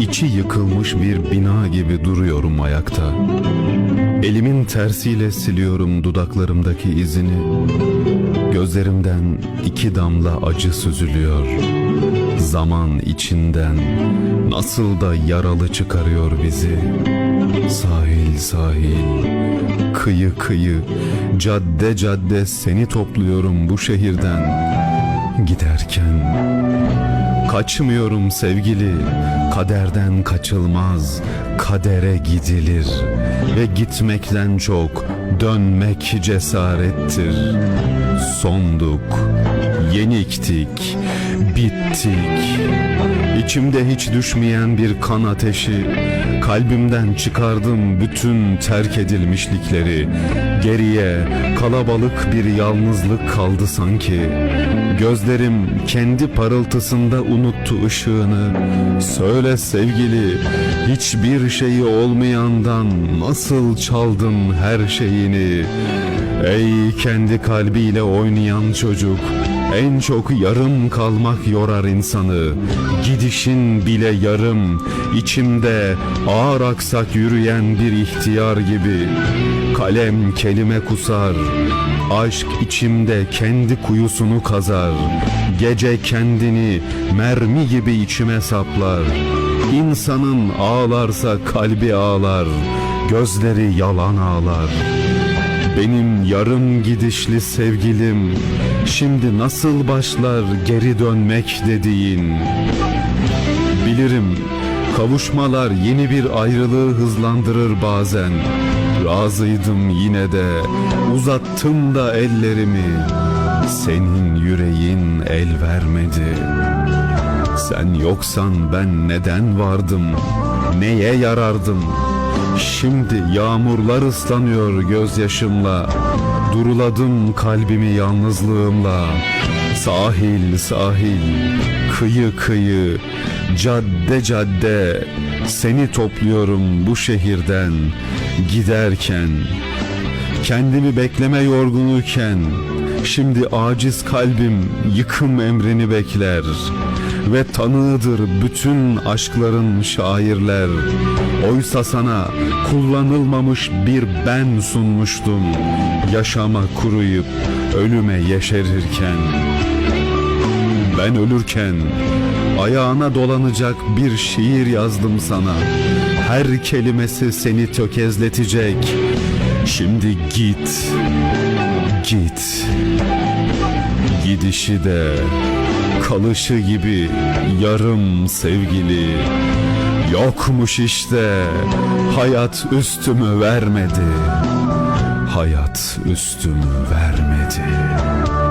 içi yıkılmış bir bina gibi duruyorum ayakta. Elimin tersiyle siliyorum dudaklarımdaki izini. Gözlerimden iki damla acı süzülüyor. Zaman içinden nasıl da yaralı çıkarıyor bizi. Sahil sahil, kıyı kıyı, cadde cadde seni topluyorum bu şehirden. Giderken Kaçmıyorum sevgili, kaderden kaçılmaz, kadere gidilir ve gitmekten çok dönmek cesarettir. Sonduk, yeniktik, bittik. İçimde hiç düşmeyen bir kan ateşi, kalbimden çıkardım bütün terk edilmişlikleri. Geriye kalabalık bir yalnızlık kaldı sanki. Gözlerim kendi parıltısında unuttu ışığını. Söyle sevgili, hiçbir şeyi olmayandan nasıl çaldın her şeyini? Ey kendi kalbiyle oynayan çocuk, en çok yarım kalmak yorar insanı. Gidişin bile yarım, içimde ağır aksak yürüyen bir ihtiyar gibi. Kalem kelime kusar, aşk içimde kendi kuyusunu kazar. Gece kendini mermi gibi içime saplar. İnsanın ağlarsa kalbi ağlar, gözleri yalan ağlar. Benim yarım gidişli sevgilim Şimdi nasıl başlar geri dönmek dediğin? Bilirim kavuşmalar yeni bir ayrılığı hızlandırır bazen. Razıydım yine de uzattım da ellerimi. Senin yüreğin el vermedi. Sen yoksan ben neden vardım? Neye yarardım Şimdi yağmurlar ıslanıyor gözyaşımla. Duruladım kalbimi yalnızlığımla. Sahil sahil Kıyı kıyı Cadde cadde. Seni topluyorum bu şehirden Giderken. Kendimi bekleme yorgunuyken Şimdi aciz kalbim yıkım emrini bekler. Ve tanığıdır bütün aşkların şairler Oysa sana kullanılmamış bir ben sunmuştum. Yaşama kuruyup ölüme yeşerirken. Ben ölürken ayağına dolanacak bir şiir yazdım sana. Her kelimesi seni tökezletecek. Şimdi git Git. Gidişi de kalışı gibi yarım sevgili Yokmuş işte. Hayat üstümü vermedi. Hayat üstümü vermedi